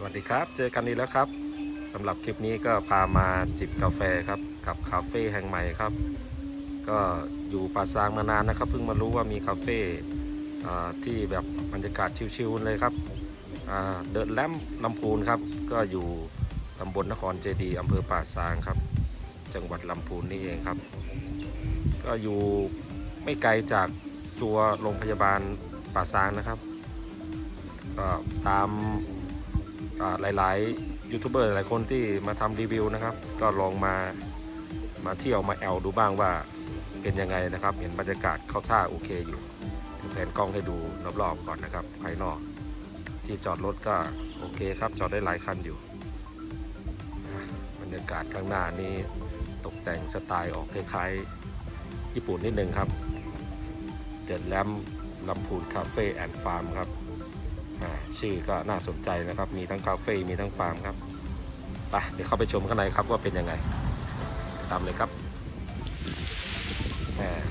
สวัสดีครับ เจอกันอีกแล้วครับสำหรับคลิปนี้ก็พามาจิบกาแฟครับ กับคาเฟ่แห่งใหม่ครับ ก็อยู่ป่าซางมานานนะครับเพิ่งมารู้ว่ามีคาเฟ่ที่แบบบรรยากาศชิลๆเลยครับเดินแลมลำพูนครับ ก็อยู่ตำบลนครเจดีอำเภอป่าซางครับ จังหวัดลำพูนนี่เองครับ ก็อยู่ไม่ไกลจากตัวโรงพยาบาลป่าซางนะครับ ก็ตาม หลายๆยูทูบเบอร์หลายคนที่มาทำรีวิวนะครับ ก็ลองมามาเที่ยวมาแอลดูบ้างว่าเป็นยังไงนะครับ เห็นบรรยากาศเข้าท่าโอเคอยู่แผนกล้องให้ดูรอบๆก่อนนะครับ ภายนอก ที่จอดรถก็โอเคครับ จอดได้หลายคันอยู่ บรรยากาศข้างหน้านี้ตกแต่งสไตล์ออกคล้ายๆญี่ปุ่นนิดนึงครับเจ็ดแลมลำพูนคาเฟ่แอนด์ฟาร์มครับ ชื่อก็น่าสนใจนะครับ มีทั้งคาเฟ่มีทั้งฟาร์มครับไปเดี๋ยวเข้าไปชมข้างในครับว่าเป็นยังไง ตามเลยครับ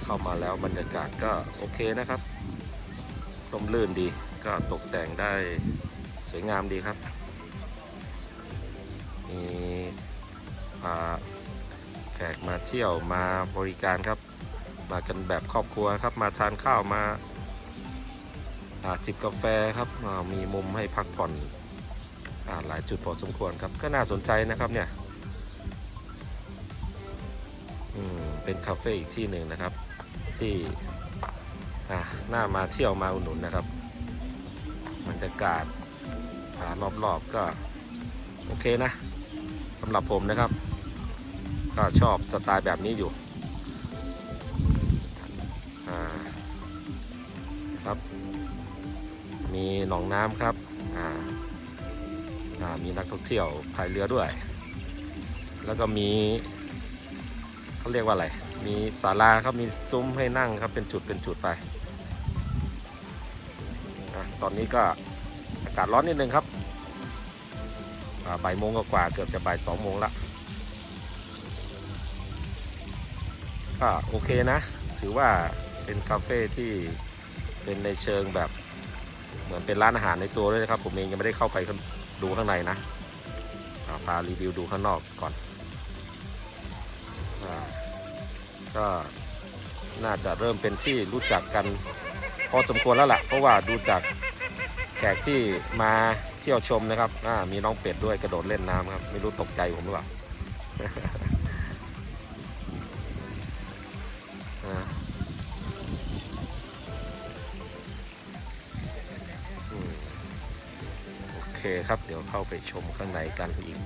เข้ามาแล้วบรรยากาศก็โอเคนะครับร่มรื่นดีก็ตกแต่งได้สวยงามดีครับมีพาแขกมาเที่ยวมาบริการครับ มากันแบบครอบครัวครับมาทานข้าวมา จิบกาแฟครับมีมุมให้พักผ่อนอหลายจุดพอสมควรครับก็น่าสนใจนะครับเนี่ยเป็นคาเฟ่อีกที่หนึ่งนะครับ ที่น่ามาเที่ยวมาอุดหนุนนะครับบรรยากาศารอบๆก็โอเคนะสำหรับผมนะครับ ก็ชอบสไตล์แบบนี้อยู่ครับ มีหนองน้ำครับอ่าอ่ามีนักท่องเที่ยวพายเรือด้วย แล้วก็มีเขาเรียกว่าอะไร มีศาลาครับมีซุ้มให้นั่งครับเป็นจุดเป็นจุดไปอตอนนี้ก็อากาศร้อนนิดนึงครับบ่ายโมงกว่าเกือบจะบ่ายสองโมงละก็โอเคนะ ถือว่าเป็นคาเฟ่ที่เป็นในเชิงแบบ เหมือนเป็นร้านอาหารในตัวด้วยนะครับ ผมเองยังไม่ได้เข้าไปดูข้างในนะพารีวิวดูข้างนอกก่อนอก็น่าจะเริ่มเป็นที่รู้จักกันพอสมควรแล้วล่ะ เพราะว่าดูจากแขกที่มาเที่ยวชมนะครับมีน้องเป็ดด้วยกระโดดเล่นน้ำครับ ไม่รู้ตกใจผมหรือเปล่า คครับ เดี๋ยวเข้าไปชมข้างในกันอีก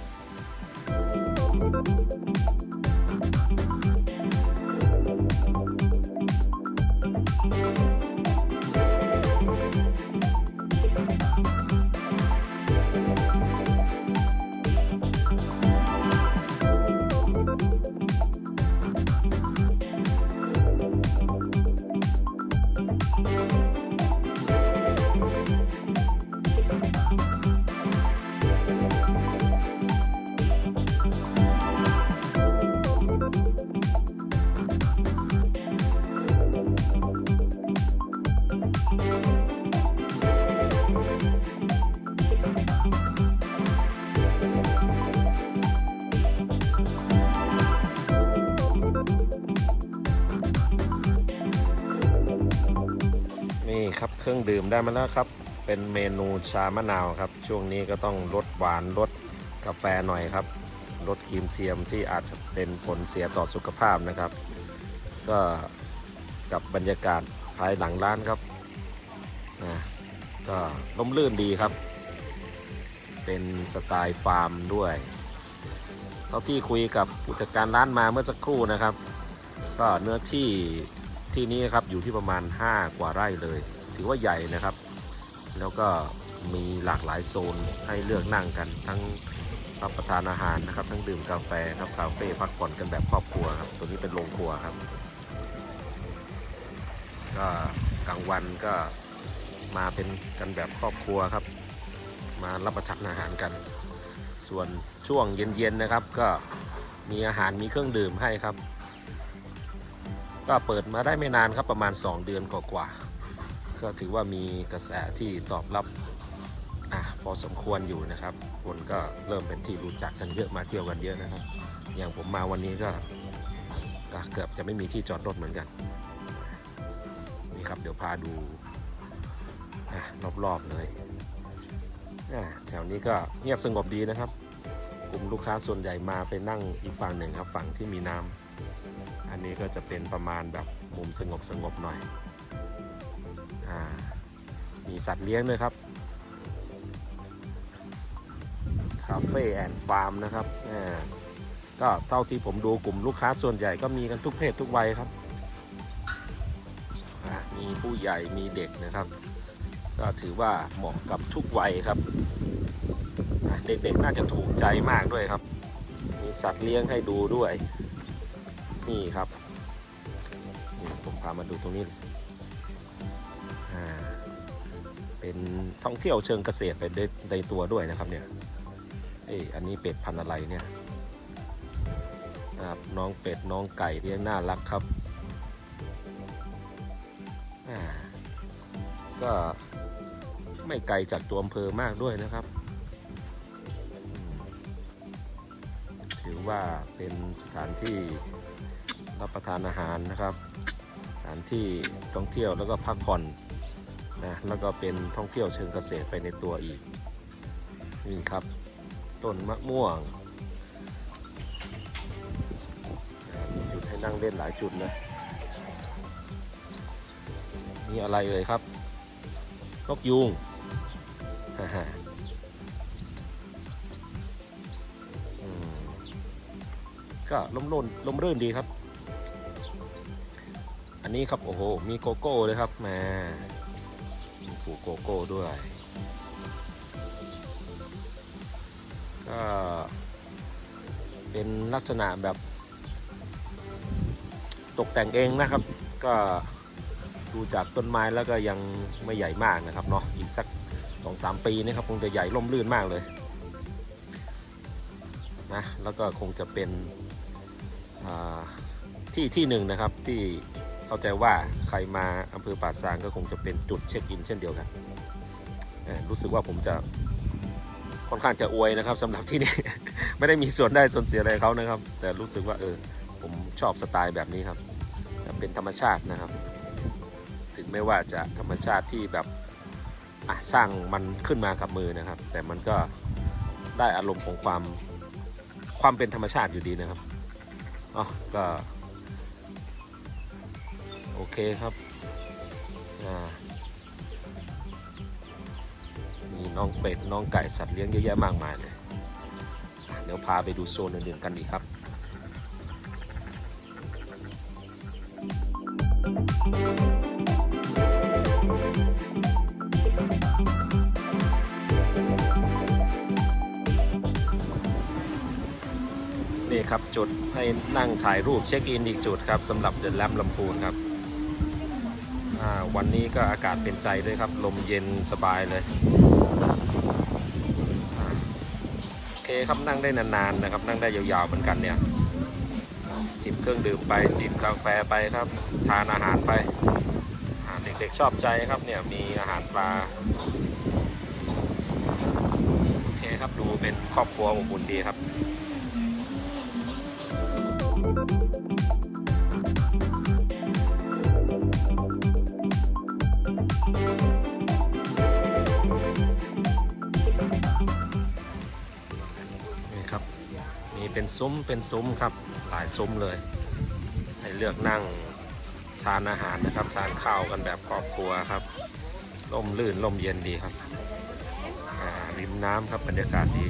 รื่องดื่มได้มาแล้วครับ เป็นเมนูชามะนาวครับ ช่วงนี้ก็ต้องลดหวานลดกาแฟหน่อยครับลดครีมเทียมที่อาจจะเป็นผลเสียต่อสุขภาพนะครับ ก็กับบรรยากาศภายหลังร้านครับนะก็ร่มรื่นดีครับ เป็นสไตล์ฟาร์มด้วยเท่าที่คุยกับผู้จัดการร้านมาเมื่อสักครู่นะครับ ก็เนื้อที่ที่นี้ครับอยู่ที่ประมาณ 5 กว่าไร่เลย ถือว่าใหญ่นะครับ แล้วก็มีหลากหลายโซนให้เลือกนั่งกันทั้งรับประทานอาหารนะครับ ทั้งดื่มกาแฟครับคาเฟ่พักผ่อนกันแบบครอบครัวครับตัวนี้เป็นโรงครัวครับ ก็กลางวันก็มาเป็นกันแบบครอบครัวครับ มารับประทานอาหารกัน ส่วนช่วงเย็นๆนะครับ ก็มีอาหารมีเครื่องดื่มให้ครับ ก็เปิดมาได้ไม่นานครับประมาณ 2 เดือนกว่าๆ ก็ถือว่ามีกระแสที่ตอบรับอพอสมควรอยู่นะครับ คนก็เริ่มเป็นที่รู้จักกันเยอะมาเที่ยวกันเยอะนะครับ อย่างผมมาวันนี้ก็เกือบจะไม่มีที่จอดรถเหมือนกัน นี่ครับเดี๋ยวพาดูอรอบๆเลยแถวนี้ก็เงียบสงบดีนะครับ กลุ่มลูกค้าส่วนใหญ่มาไปนั่งอีกฝั่งหนึ่งครับฝั่งที่มีน้ำอันนี้ก็จะเป็นประมาณแบบมุมสงบสงบๆหน่อย อ่ามีสัตว์เลี้ยงด้วยครับคาเฟ่แอนด์ฟาร์มนะครับอ่าก็เท่าที่ผมดูกลุ่มลูกค้าส่วนใหญ่ก็มีกันทุกเพศทุกวัยครับมีผู้ใหญ่มีเด็กนะครับ ก็ถือว่าเหมาะกับทุกวัยครับ เด็กๆน่าจะถูกใจมากด้วยครับ มีสัตว์เลี้ยงให้ดูด้วย นี่ครับ ผมพามาดูตรงนี้ เป็นท่องเที่ยวเชิงเกษตรไปในในตัวด้วยนะครับเนี่ยเอ้ยอันนี้เป็ดพันธุ์อะไรเนี่ยนะครับน้องเป็ดน้องไก่เลี้ยงน่ารักครับก็ไม่ไกลจากตัวอำเภอมากด้วยนะครับ ถือว่าเป็นสถานที่รับประทานอาหารนะครับ สถานที่ท่องเที่ยวแล้วก็พักผ่อน นะแล้วก็เป็นท่องเที่ยวเชิงเกษตรไปในตัวอีกนี่ครับต้นมะม่วงมีจุดให้นั่งเล่นหลายจุดเลยนี่อะไรเอ่ยครับนกยูงฮ่าฮ่าก็ล้มล่นลมรื่นดีครับ อันนี้ครับ โอ้โห มีโกโก้เลยครับแหม มีปลูกโกโก้ด้วย ก็เป็นลักษณะแบบ ตกแต่งเองนะครับ ก็ดูจากต้นไม้แล้วก็ยังไม่ใหญ่มากนะครับเนาะอีกสักสองสามปีนี่ครับคงจะใหญ่ร่มรื่นมากเลยนะแล้วก็คงจะเป็นที่ที่หนึ่งนะครับที่ เข้าใจว่าใครมาอำเภอป่าซางก็คงจะเป็นจุดเช็คอินเช่นเดียวกันรู้สึกว่าผมจะค่อนข้างจะอวยนะครับสำหรับที่นี่ ไม่ได้มีส่วนได้ส่วนเสียอะไรเขานะครับ แต่รู้สึกว่าเออผมชอบสไตล์แบบนี้ครับเป็นธรรมชาตินะครับ ถึงไม่ว่าจะธรรมชาติที่แบบสร้างมันขึ้นมากับมือนะครับ แต่มันก็ได้อารมณ์ของความความเป็นธรรมชาติอยู่ดีนะครับอ๋อก็ โอเคครับมีน้องเป็ดน้องไก่สัตว์เลี้ยงเยอะแยะมากมายเลยเดี๋ยวพาไปดูโซนอื่นๆกันอีกครับนี่ครับจุดให้นั่งถ่ายรูปเช็คอินอีกจุดครับสำหรับเดินแลมลำพูนครับ วันนี้ก็อากาศเป็นใจด้วยครับ ลมเย็นสบายเลยโอเคครับนั่งได้นานๆนะครับ นั่งได้ยาวๆเหมือนกันเนี่ย จิบเครื่องดื่มไปจิบกาแฟไปครับ ทานอาหารไปเด็กๆชอบใจครับเนี่ยมีอาหารปลาโอเคครับดูเป็นครอบครัวอบอุ่นดีครับ เป็นซุ้มเป็นซุ้มครับหลายซุ้มเลย ให้เลือกนั่งทานอาหารนะครับทานข้าวกันแบบครอบครัวครับร่มลื่นร่มเย็นดีครับริมน้ำครับบรรยากาศดี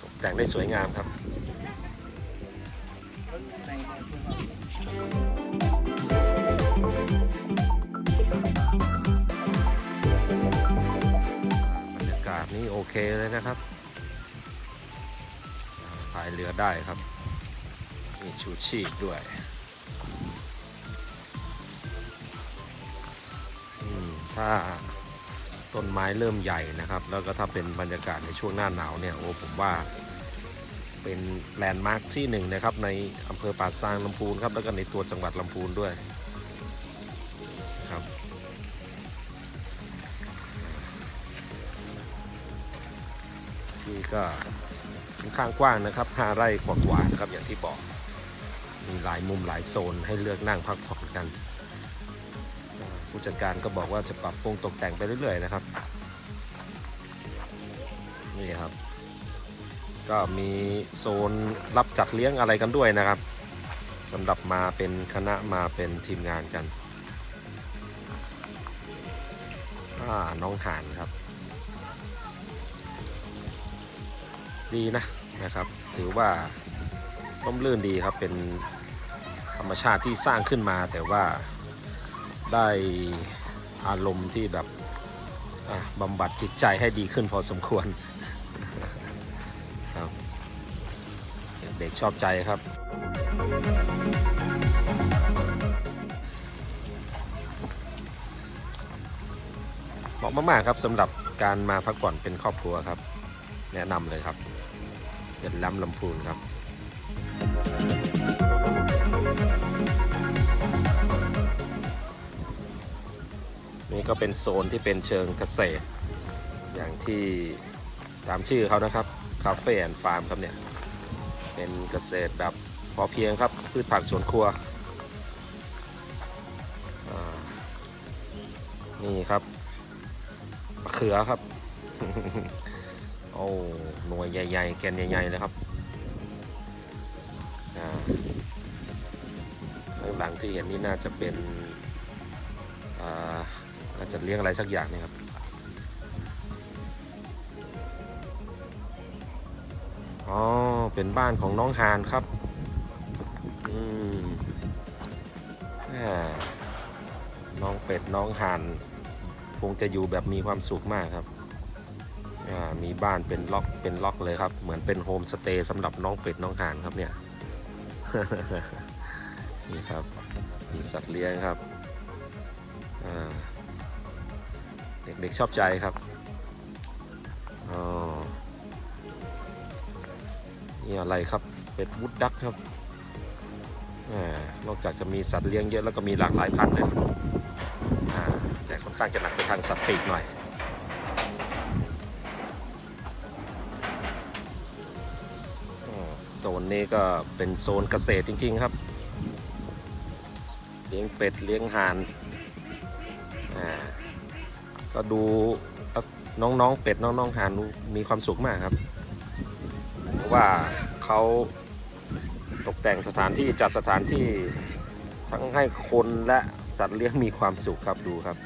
ตกแต่งได้สวยงามครับ นี่โอเคเลยนะครับอ่าพายเรือได้ครับ มีชูชีพด้วยอืมถ้าต้นไม้เริ่มใหญ่นะครับ แล้วก็ถ้าเป็นบรรยากาศในช่วงหน้าหนาวเนี่ยโอ้ผมว่าเป็นแลนด์มาร์คที่หนึ่งนะครับในอำเภอป่าซางลำพูนครับแล้วก็ในตัวจังหวัดลำพูนด้วย ก็ค่อนข้างกว้างนะครับห้าไร่กว่าๆนะครับอย่างที่บอก มีหลายมุมหลายโซนให้เลือกนั่งพักผ่อนกัน ผู้จัดการก็บอกว่าจะปรับปรุงตกแต่งไปเรื่อยๆนะครับ นี่ครับ ก็มีโซนรับจัดเลี้ยงอะไรกันด้วยนะครับสำหรับมาเป็นคณะมาเป็นทีมงานกันอ่าน้องหานครับ ดีนะนะครับ ถือว่าร่มรื่นดีครับเป็นธรรมชาติที่สร้างขึ้นมา แต่ว่าได้อารมณ์ที่แบบบำบัดจิตใจให้ดีขึ้นพอสมควรครับเด็กชอบใจครับ เหมาะมากๆครับสำหรับการมาพักผ่อนเป็นครอบครัวครับ แนะนำเลยครับ เด็ดล้ำลำพูนครับ นี่ก็เป็นโซนที่เป็นเชิงเกษตร อย่างที่ตามชื่อเขานะครับคาเฟ่แอนฟาร์มครับเนี่ย เป็นเกษตรแบบพอเพียงครับ พืชผักสวนครัว นี่ครับมะเขือครับ โอ้หน่วยใหญ่ ๆ แกนใหญ่ๆเลยครับข้างหลังที่เห็นนี่น่าจะเป็นอ่าน่าจะเลี้ยงอะไรสักอย่างนี่ครับอ๋อ เป็นบ้านของน้องฮานครับ อืมน้องเป็ดน้องฮาน คงจะอยู่แบบมีความสุขมากครับ มีบ้านเป็นล็อกเป็นล็อกเลยครับ เหมือนเป็นโฮมสเตย์สำหรับน้องเป็ดน้องฮานครับเนี่ยนี่ครับมีสัตว์เลี้ยงครับเด็กๆชอบใจครับอ๋อนี่อะไรครับเป็ดวุดดักครับอนอกจากจะมีสัตว์เลี้ยงเยอะแล้วก็มีหลากหลายพันธุ์เลยแต่ค่อนข้างจะหนักไปทางสัตว์ปีกหน่อย นนี้ก็เป็นโซนเกษตรจริง ๆ ครับ เลี้ยงเป็ดเลี้ยงห่านอ่าก็ดูน้องๆเป็ดน้องๆห่านมีความสุขมากครับ เพราะว่าเขาตกแต่งสถานที่จัดสถานที่ทั้งให้คนและสัตว์เลี้ยงมีความสุขครับดูครับ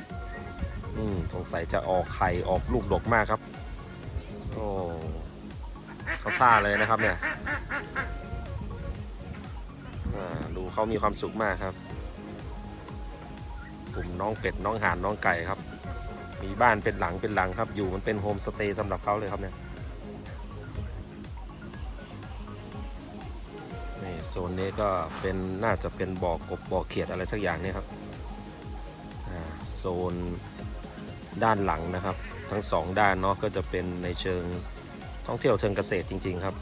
อืมสงสัยจะออกไข่ออกลูกดกมากครับ โอ้เขาท่าเลยนะครับเนี่ย เขามีความสุขมากครับ กลุ่มน้องเป็ดน้องห่านน้องไก่ครับ มีบ้านเป็นหลังเป็นหลังครับ อยู่มันเป็นโฮมสเตย์สำหรับเขาเลยครับเนี่ยนี่โซนนี้ก็เป็นน่าจะเป็นบ่อกบบ่อเขียดอะไรสักอย่างเนี่ยครับโซนด้านหลังนะครับ ทั้งสองด้านเนาะก็จะเป็นในเชิงท่องเที่ยวเชิงเกษตรจริง ๆครับ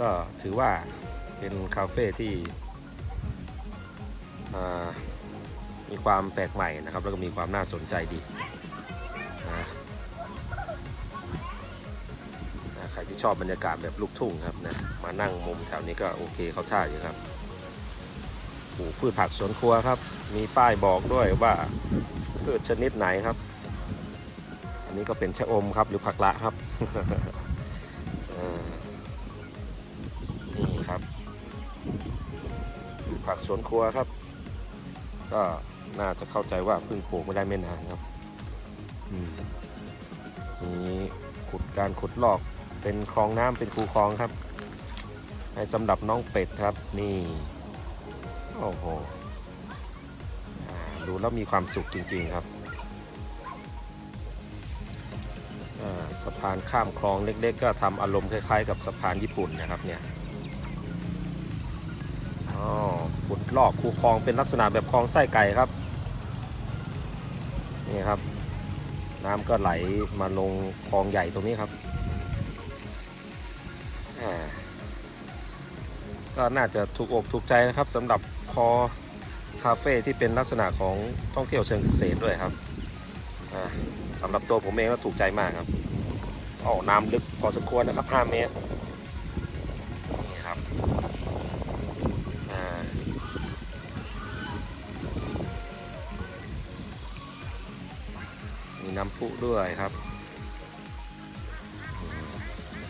ก็ถือว่า เป็นคาเฟ่ที่มีความแปลกใหม่นะครับ แล้วก็มีความน่าสนใจดีนะนะใครที่ชอบบรรยากาศแบบลูกทุ่งครับนะมานั่งมุมแถวนี้ก็โอเคเขาท่าอยู่ครับปลูกพืชผักสวนครัวครับ มีป้ายบอกด้วยว่าพืชชนิดไหนครับ อันนี้ก็เป็นชะอมครับหรือผักละครับ ผักสวนครัวครับ ก็น่าจะเข้าใจว่าเพิ่งปลูกไม่ได้ไม่นานครับอืมมีขุดการขุดลอกเป็นคลองน้ำเป็นคูคลองครับ ให้สำหรับน้องเป็ดครับ นี่ โอ้โหดูแล้วมีความสุขจริงๆครับสะพานข้ามคลองเล็ก ๆ ก็ทำอารมณ์คล้าย ๆ กับสะพานญี่ปุ่นนะครับเนี่ย อ๋อ ขุดลอกคูคลองเป็นลักษณะแบบคลองไส้ไก่ครับนี่ครับ น้ำก็ไหลมาลงคลองใหญ่ตรงนี้ครับก็น่าจะถูกอกถูกใจนะครับสำหรับพอคาเฟ่ที่เป็นลักษณะของท่องเที่ยวเชิงเกษตรด้วยครับสำหรับตัวผมเองก็ถูกใจมากครับโอ้น้ำลึกพอสมควรนะครับ 5 เมตร น้ำพุด้วยครับ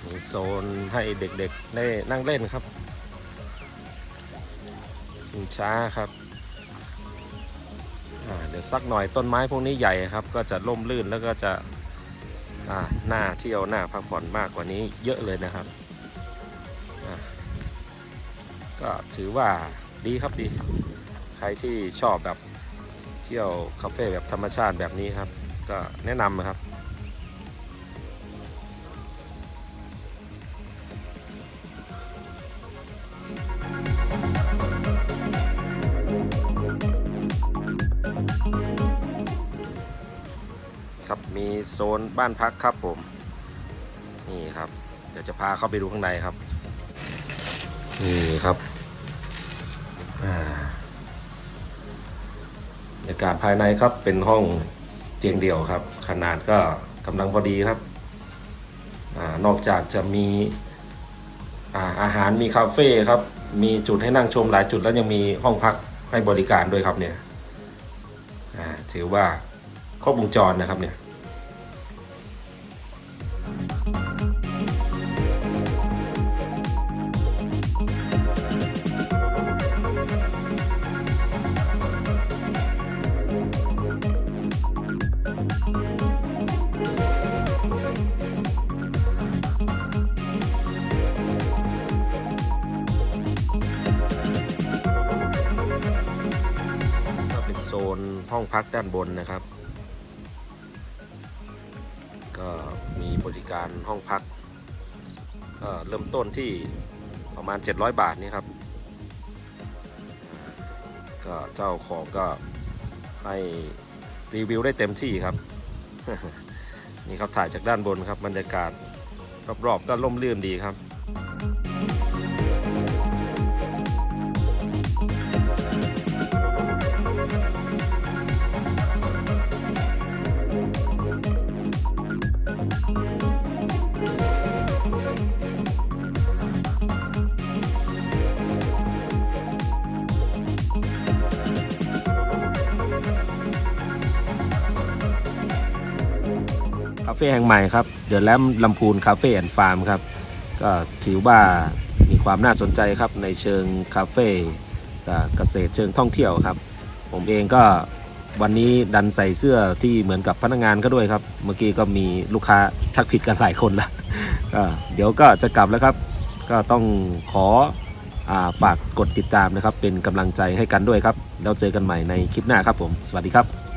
มีโซนให้เด็กๆได้นั่งเล่นครับชิงช้าครับเดี๋ยวสักหน่อยต้นไม้พวกนี้ใหญ่ครับ ก็จะร่มรื่นแล้วก็จะหน้าเที่ยวหน้าพักผ่อนมากกว่านี้เยอะเลยนะครับ ก็ถือว่าดีครับดี ใครที่ชอบแบบเที่ยวคาเฟ่แบบธรรมชาติแบบนี้ครับ ก็แนะนำนะครับ ครับมีโซนบ้านพักครับผม นี่ครับ เดี๋ยวจะพาเข้าไปดูข้างในครับ นี่ครับอ่าบรรยากาศภายในครับเป็นห้อง เตียงเดี่ยวครับ ขนาดก็กำลังพอดีครับอนอกจากจะมีอาอาหารมีคาเฟ่ครับ มีจุดให้นั่งชมหลายจุดแล้วยังมีห้องพักให้บริการด้วยครับเนี่ยถือว่าครบวงจรนะครับเนี่ย ห้องพักด้านบนนะครับ ก็มีบริการห้องพักก็เริ่มต้นที่ประมาณ 700 บาทนี่ครับ ก็เจ้าของก็ให้รีวิวได้เต็มที่ครับ นี่ครับถ่ายจากด้านบนครับบรรยากาศรอบๆก็ร่มรื่นดีครับ เฟ่แห่งใหม่ครับเดอะแลมลำพูนคาเฟ่แอนด์ฟาร์มครับ ก็ถือว่ามีความน่าสนใจครับในเชิงคาเฟ่เกษตรเชิงท่องเที่ยวครับ ผมเองก็วันนี้ดันใส่เสื้อที่เหมือนกับพนักงานก็ด้วยครับ เมื่อกี้ก็มีลูกค้าทักผิดกันหลายคนละก็เดี๋ยวก็จะกลับแล้วครับ ก็ต้องขอฝากกดติดตามนะครับ เป็นกำลังใจให้กันด้วยครับ แล้วเจอกันใหม่ในคลิปหน้าครับผม สวัสดีครับ